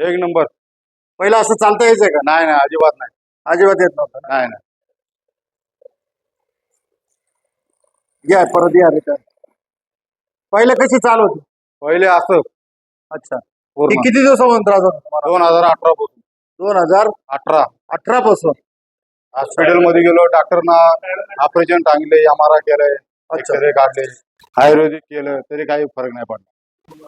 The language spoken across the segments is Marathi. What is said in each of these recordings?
एक नंबर. पहिला असं चालता यायचंय का? नाही नाही अजिबात नाही. अजिबात येत नव्हतं. नाही नाही. या परत या रिटर्न पहिले कशी चालू होती? पहिले असं. अच्छा. ती पूर्ण किती दिवसापासून त्रास होता तुम्हाला? दोन हजार अठरा पासून. दोन हजार अठरा. अठरा पासून? हॉस्पिटलमध्ये गेलो डॉक्टरना ऑपरेशन सांगितले एम आर आय केलंय एक्सरे काढले. आयुर्वेदिक केलं तरी काही फरक नाही पडला.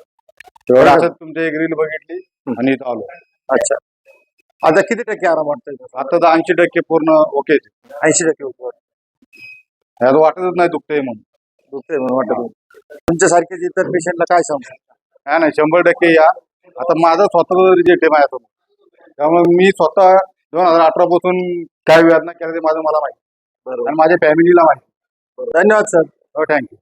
तेवढं असं तुमची एक रील बघितली. आणि इथं आलो. अच्छा. आता किती टक्के आराम वाटतोय? आता तर ऐंशी टक्के पूर्ण ओके ऐंशी टक्के उपयोग ह्यात वाटतच नाही दुखतंय म्हणून. दुखतंय म्हणून वाटत तुमच्यासारखे इतर पेशंटला काय सांगू? नाही नाही शंभर टक्के या. आता माझा स्वतःचा रिजेक्ट आहे माझ्यासमोर त्यामुळे मी स्वतः दोन हजार अठरा पासून काय वेदना केल्या ते माझं मला माहिती. आणि माझ्या फॅमिलीला माहिती. धन्यवाद सर हो थँक्यू